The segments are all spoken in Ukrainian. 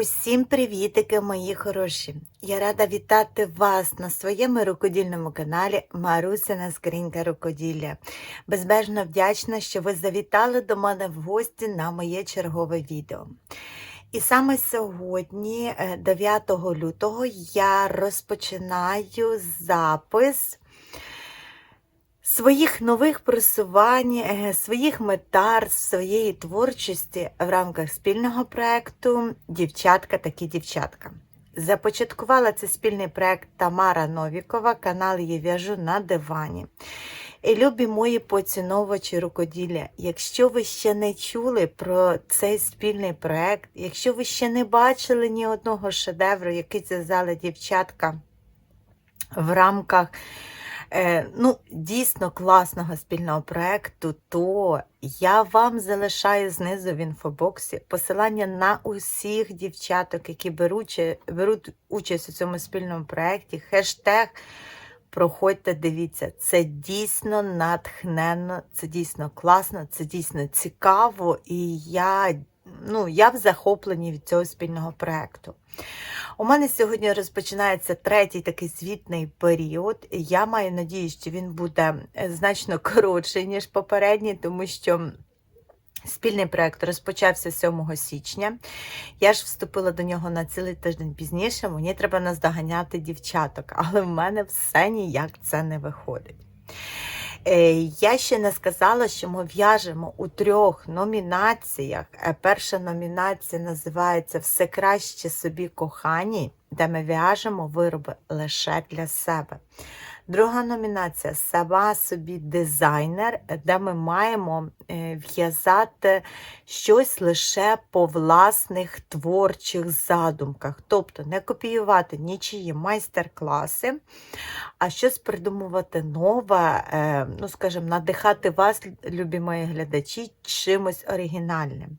Всім привітики, мої хороші! Я рада вітати вас на своєму рукодільному каналі Марусина Скринька Рукоділля. Безбежно вдячна, що ви завітали до мене в гості на моє чергове відео. І саме сьогодні, е, 9 лютого, я розпочинаю запис своїх нових просувань, е, своїх метарств, своєї творчості в рамках спільного проєкту Дівчатка такі дівчатка. Започаткувала цей спільний проєкт Тамара Новікова, канал її в'яжу на дивані. І любі мої поціновувачі рукоділля, якщо ви ще не чули про цей спільний проєкт, якщо ви ще не бачили ні одного шедевру, який зв'язали дівчатка в рамках ну, дійсно класного спільного проєкту, то я вам залишаю знизу в інфобоксі посилання на усіх дівчаток, які беруть, беруть участь у цьому спільному проєкті, хештег. Проходьте, дивіться, це дійсно натхненно, це дійсно класно, це дійсно цікаво, і я, ну, я в захопленні від цього спільного проєкту. У мене сьогодні розпочинається третій такий звітний період. Я маю надію, що він буде значно коротший, ніж попередній, тому що. Спільний проект розпочався 7 січня. Я ж вступила до нього на цілий тиждень пізніше. Мені треба наздоганяти дівчаток, але в мене все ніяк це не виходить. Е, Я ще не сказала, що ми в'яжемо у трьох номінаціях. Е, Перша номінація називається Все краще собі кохані, де ми в'яжемо вироби лише для себе. Друга номінація Сама собі дизайнер, де ми маємо е, в'язати щось лише по власних творчих задумках. Тобто не копіювати нічиї майстер-класи, а щось придумувати нове, е, ну, скажімо, надихати вас, любі мої глядачі, чимось оригінальним.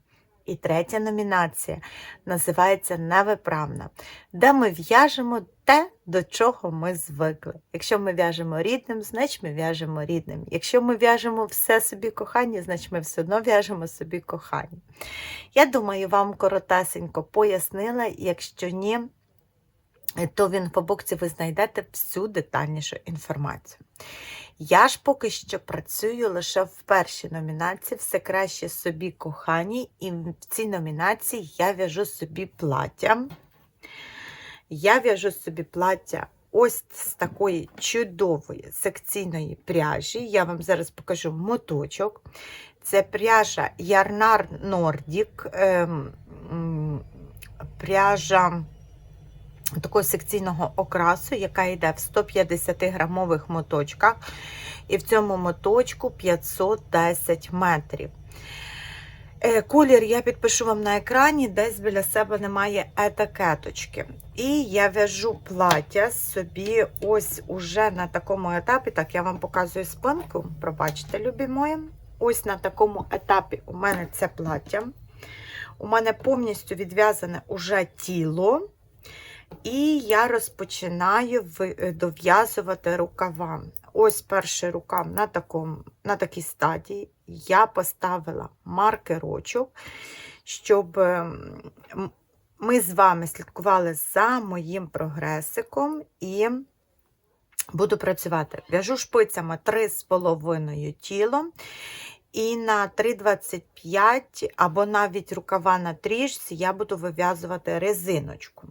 І третя номінація називається Невиправна, де ми в'яжемо те, до чого ми звикли. Якщо ми в'яжемо рідним, значить ми в'яжемо рідним. Якщо ми в'яжемо все собі кохання, значить ми все одно в'яжемо собі кохання. Я думаю, вам коротесенько пояснила, якщо ні, то в інфобоксі ви знайдете всю детальнішу інформацію. Я ж поки що працюю лише в першій номінації Все краще собі кохані, і в цій номінації я в'яжу собі плаття. Я в'яжу собі плаття ось з такої чудової секційної пряжі. Я вам зараз покажу моточок. Це пряжа Ярнар Nordic, ем, пряжа такого секційного окрасу, яка йде в 150 грамових моточках. І в цьому моточку 510 метрів. Е, колір я підпишу вам на екрані, десь біля себе немає етикеточки. І я в'яжу плаття собі ось уже на такому етапі. Так, я вам показую спинку, пробачте, любі мої. Ось на такому етапі у мене це плаття. У мене повністю відв'язане уже тіло. І я розпочинаю е, дов'язувати рукава. Ось перший рукав на такому, на такій стадії я поставила маркерочок, щоб ем, ми з вами слідкували за моїм прогресиком і буду працювати. В'яжу шпицями 3,5 тіло. І на 3,25 або навіть рукава на тріжці я буду вив'язувати резиночку.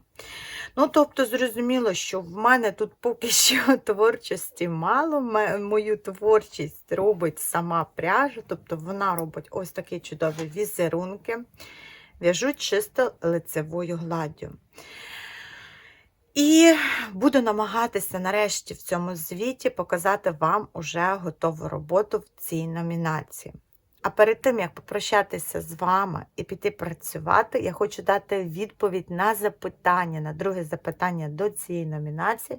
Ну, тобто, зрозуміло, що в мене тут поки що творчості мало. Мою творчість робить сама пряжа, тобто вона робить ось такі чудові візерунки, в'яжу чисто лицевою гладдю. І буду намагатися нарешті в цьому звіті показати вам уже готову роботу в цій номінації. А перед тим, як попрощатися з вами і піти працювати, я хочу дати відповідь на запитання, на друге запитання до цієї номінації,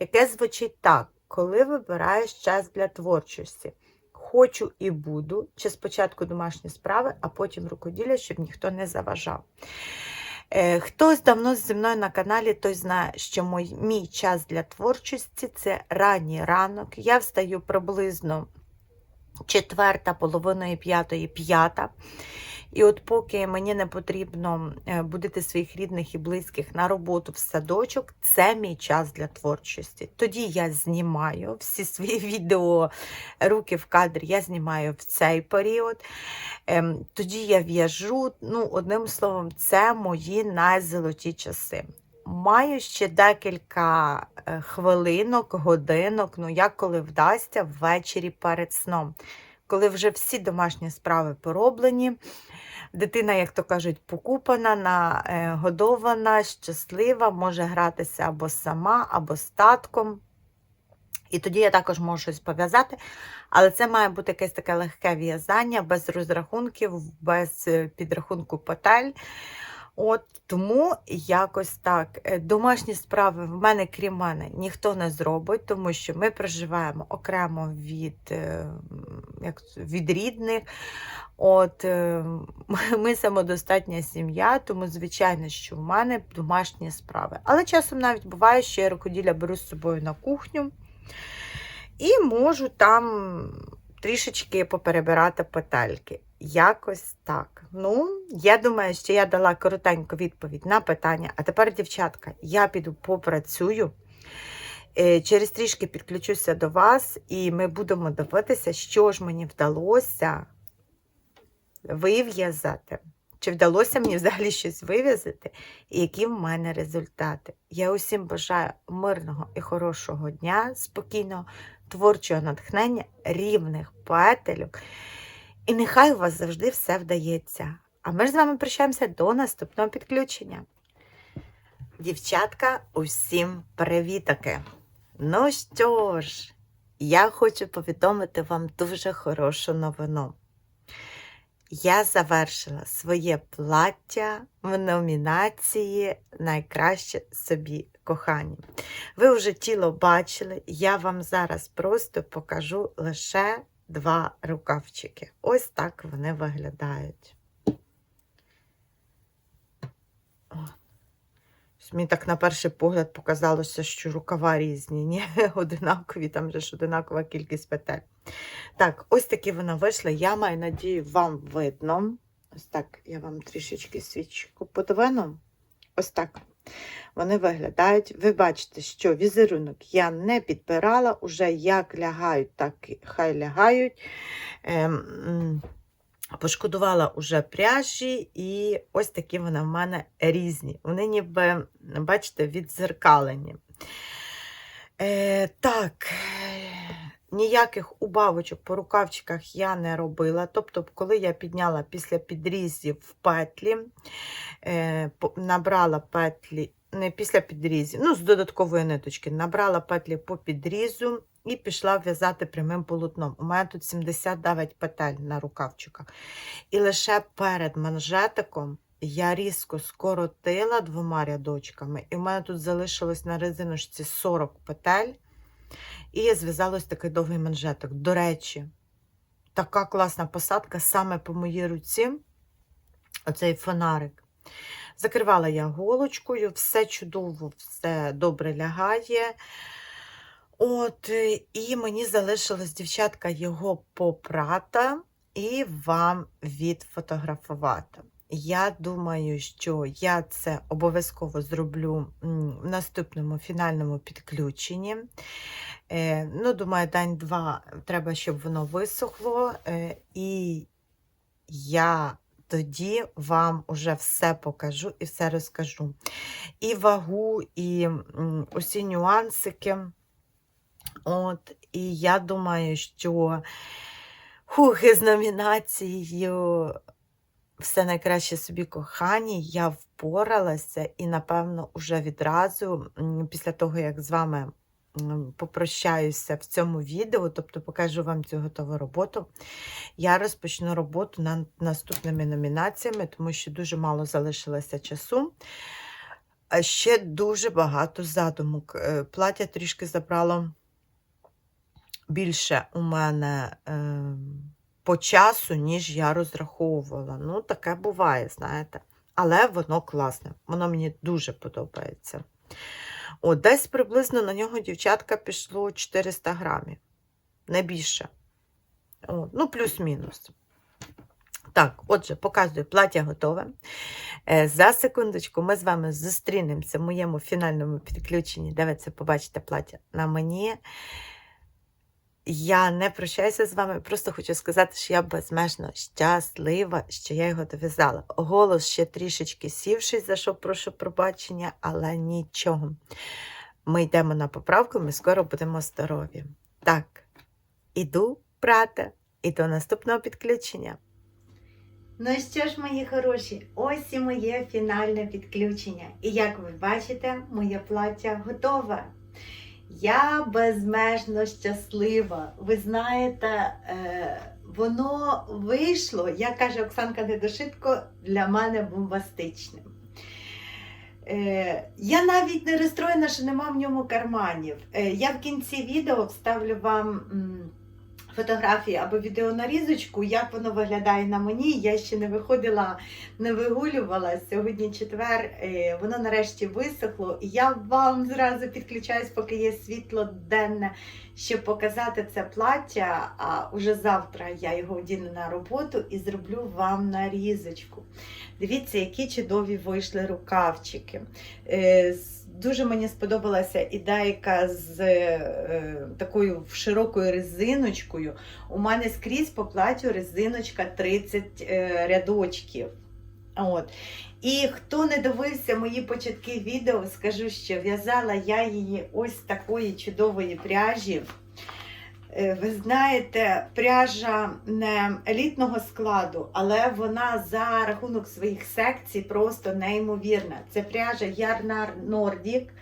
яке звучить так: коли вибираєш час для творчості? Хочу і буду, чи спочатку домашні справи, а потім рукоділля, щоб ніхто не заважав. Е, хтось давно зі мною на каналі, той знає, що мій, мій час для творчості це ранній ранок. Я встаю приблизно четверта, половиною п'ятої, п'ята. І от поки мені не потрібно е, будити своїх рідних і близьких на роботу в садочок, це мій час для творчості. Тоді я знімаю всі свої відео, руки в кадрі, я знімаю в цей період. Ем, Тоді я в'яжу. Ну, одним словом, це мої найзолоті часи. Маю ще декілька е, хвилинок, годинок, ну як коли вдасться ввечері перед сном, коли вже всі домашні справи пороблені. Дитина, як то кажуть, покупана, нагодована, щаслива, може гратися або сама, або з татком. І тоді я також можу щось пов'язати, але це має бути якесь таке легке в'язання, без розрахунків, без е, підрахунку петель. От тому якось так. Е, Домашні справи в мене, крім мене, ніхто не зробить, тому що ми проживаємо окремо від, е, як, від рідних. От е, ми самодостатня сім'я, тому звичайно, що в мене домашні справи. Але часом навіть буває, що я рукоділля беру з собою на кухню і можу там трішечки поперебирати петельки. Якось так. Ну, я думаю, що я дала коротеньку відповідь на питання. А тепер, дівчатка, я піду попрацюю. Е, Через трішки підключуся до вас, і ми будемо дивитися, що ж мені вдалося вив'язати. Чи вдалося мені взагалі щось вив'язати, і які в мене результати. Я усім бажаю мирного і хорошого дня, спокійного, творчого натхнення, рівних петельок. І нехай у вас завжди все вдається. А ми ж з вами прощаємося до наступного підключення. Дівчатка, усім привітаки! Ну що ж, я хочу повідомити вам дуже хорошу новину. Я завершила своє плаття в номінації Найкраще собі кохані. Ви вже тіло бачили, я вам зараз просто покажу лише два рукавчики. Ось так вони виглядають. Мені так на перший погляд показалося, що рукава різні, ні, одинакові, там же ж одинакова кількість петель. Так, ось такі вона вийшла. Я маю надію, вам видно. Ось так, я вам трішечки свічку подвину. Ось так. Вони виглядають. Ви бачите, що візерунок я не підбирала, уже як лягають, так і хай лягають. Ем, Пошкодувала уже пряжі, і ось такі вони в мене різні. Вони ніби, бачите, відзеркалені. Е, Так, ніяких убавочок по рукавчиках я не робила. Тобто, коли я підняла після підрізів в петлі, е, набрала петлі, не після підрізів, ну, з додаткової ниточки, набрала петлі по підрізу і пішла в'язати прямим полотном. У мене тут 79 петель на рукавчиках. І лише перед манжетиком я різко скоротила двома рядочками, і в мене тут залишилось на резиночці 40 петель. І я зв'язала такий довгий манжетик. До речі, така класна посадка саме по моїй руці, оцей фонарик. Закривала я голочкою, все чудово, все добре лягає. От, е, і мені залишилось, дівчатка, його попрата і вам відфотографувати. Я думаю, що я це обов'язково зроблю в наступному фінальному підключенні. Е, ну, думаю, день-два треба, щоб воно висохло. Е, і я тоді вам уже все покажу і все розкажу. І вагу, і усі нюансики. От, і я думаю, що хух, із номінацією все найкраще собі кохані, я впоралася і, напевно, уже відразу, після того, як з вами попрощаюся в цьому відео, тобто покажу вам цю готову роботу, я розпочну роботу над наступними номінаціями, тому що дуже мало залишилося часу. Ще дуже багато задумок. Е, Плаття трішки забрало більше у мене е, по часу, ніж я розраховувала. Ну, таке буває, знаєте. Але воно класне, воно мені дуже подобається. От, десь приблизно на нього дівчатка пішло 400 грамів, не більше. От, ну, плюс-мінус. Так, отже, показую, плаття готове. Е, За секундочку ми з вами зустрінемося в моєму фінальному підключенні, де ви це побачите плаття на мені. Я не прощаюся з вами, просто хочу сказати, що я безмежно щаслива, що я його дов'язала. Голос ще трішечки сівший, за що прошу пробачення, але нічого. Ми йдемо на поправку, ми скоро будемо здорові. Так, іду, брате, і до наступного підключення. Ну що ж, мої хороші, ось і моє фінальне підключення. І як ви бачите, моє плаття готове. Я безмежно щаслива. Ви знаєте, е, воно вийшло, як каже Оксанка Недошитко, для мене бомбастичним. Е, я навіть не розстроєна, що нема в ньому карманів. Е, я в кінці відео вставлю вам. Фотографії або відеонарізочку, як воно виглядає на мені. Я ще не виходила, не вигулювала. Сьогодні четвер, е, воно нарешті висохло. І я вам зразу підключаюсь, поки є світло денне, щоб показати це плаття. А уже завтра я його одіну на роботу і зроблю вам нарізочку. Дивіться, які чудові вийшли рукавчики. Дуже мені сподобалася ідейка з е, такою широкою резиночкою. У мене скрізь по платю резиночка 30 е, рядочків. От. І хто не дивився мої початки відео, скажу, що в'язала я її ось такої чудової пряжі. Е, Ви знаєте, пряжа не елітного складу, але вона за рахунок своїх секцій просто неймовірна. Це пряжа Ярнар Нордік.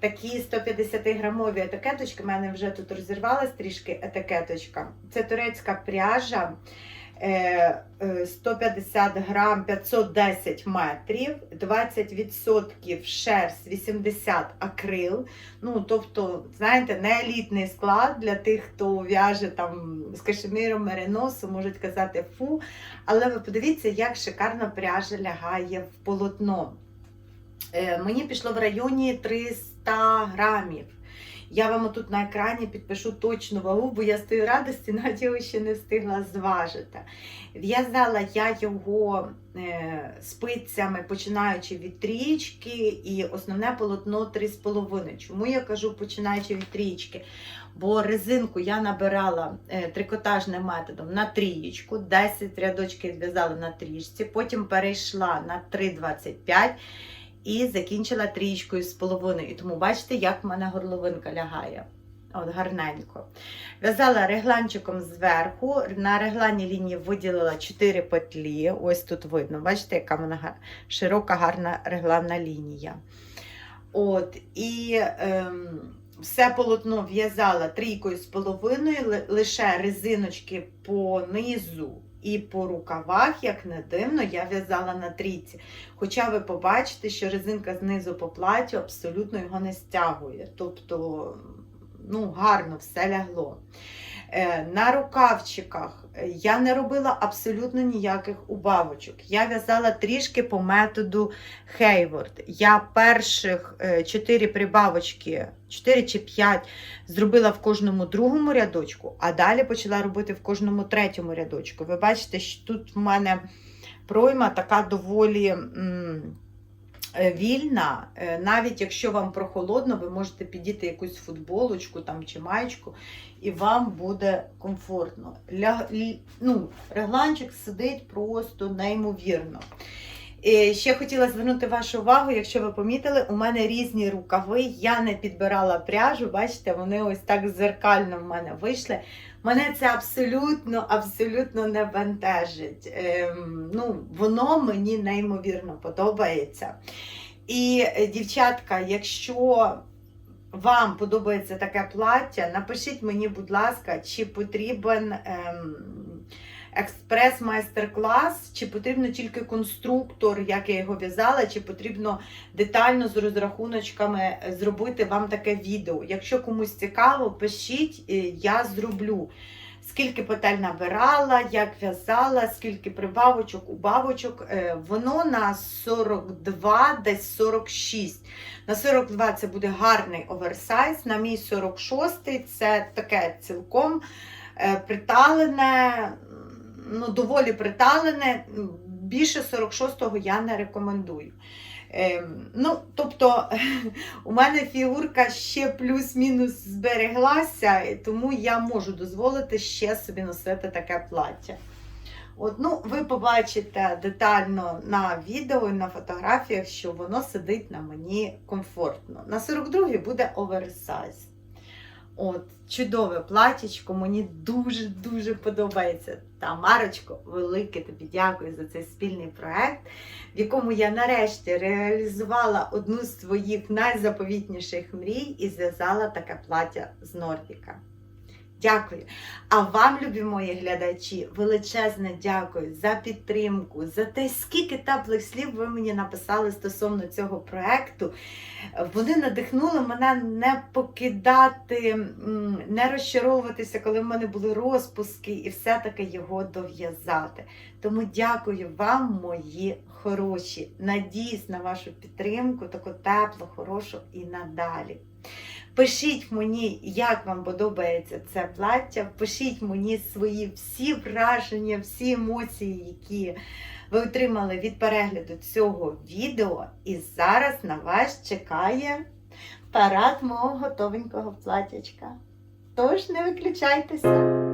Такі 150 грамові етикеточки. У мене вже тут розірвалась трішки етикеточка. Це турецька пряжа. Е, е, 150 грам 510 метрів, 20% шерсть, 80 акрил. Ну, тобто, знаєте, не елітний склад для тих, хто в'яже там з кашеміром мериносу, можуть казати фу. Але ви подивіться, як шикарно пряжа лягає в полотно. Е, мені пішло в районі 300 грамів. Я вам тут на екрані підпишу точну вагу, бо я з тої радості навіть його ще не встигла зважити. В'язала я його е, спицями, починаючи від трієчки, і основне полотно 3,5. Чому я кажу починаючи від трієчки? Бо резинку я набирала е, трикотажним методом на трієчку, 10 рядочків зв'язала на трієчці, потім перейшла на 3,25 і закінчила трієчкою з половиною. І тому бачите, як в мене горловинка лягає. От гарненько. В'язала регланчиком зверху. На регланній лінії виділила 4 петлі. Ось тут видно. Бачите, яка вона гар- широка, гарна регланна лінія. От, і ем, все полотно в'язала трійкою з половиною, лише резиночки по низу і по рукавах, як не дивно, я в'язала на трійці. Хоча ви побачите, що резинка знизу по платю абсолютно його не стягує. Тобто, ну, гарно все лягло. Е, На рукавчиках я не робила абсолютно ніяких убавочок. Я в'язала трішки по методу Hayward. Я перших 4 прибавочки, 4 чи 5 зробила в кожному другому рядочку, а далі почала робити в кожному третьому рядочку. Ви бачите, що тут в мене пройма така доволі. м, е, Вільна, Е, навіть якщо вам прохолодно, ви можете підійти якусь футболочку там, чи маєчку, і вам буде комфортно. Ля... Ну, регланчик сидить просто неймовірно. І ще хотіла звернути вашу увагу, якщо ви помітили, у мене різні рукави, я не підбирала пряжу, бачите, вони ось так зеркально в мене вийшли. Мене це абсолютно, абсолютно не бентежить. Ем, ну, воно мені неймовірно подобається. І, е, дівчатка, якщо вам подобається таке плаття, напишіть мені, будь ласка, чи потрібен ем, експрес-майстер-клас, чи потрібно тільки конструктор, як я його в'язала, чи потрібно детально з розрахуночками зробити вам таке відео. Якщо комусь цікаво, пишіть, е, я зроблю. Скільки петель набирала, як в'язала, скільки прибавочок, убавочок. Е, Воно на 42, десь 46. На 42 це буде гарний оверсайз. На мій 46 це таке цілком е, приталене, ну, доволі приталене. Більше 46-го я не рекомендую. Ем, ну, тобто, у мене фігурка ще плюс-мінус збереглася, тому я можу дозволити ще собі носити таке плаття. От, ну, ви побачите детально на відео і на фотографіях, що воно сидить на мені комфортно. На 42-й буде оверсайз. От, чудове платічко, мені дуже-дуже подобається. Та Марочко, велике тобі дякую за цей спільний проект, в якому я нарешті реалізувала одну з своїх найзаповітніших мрій і зв'язала таке плаття з Нордіка. Дякую. А вам, любі мої глядачі, величезне дякую за підтримку, за те, скільки теплих слів ви мені написали стосовно цього проекту. Вони надихнули мене не покидати, не розчаровуватися, коли в мене були розпуски, і все-таки його дов'язати. Тому дякую вам, мої хороші. Надіюсь на вашу підтримку, таку теплу, хорошу і надалі. Пишіть мені, як вам подобається це плаття. Пишіть мені свої всі враження, всі емоції, які ви отримали від перегляду цього відео. І зараз на вас чекає парад мого готовенького платячка. Тож не виключайтеся!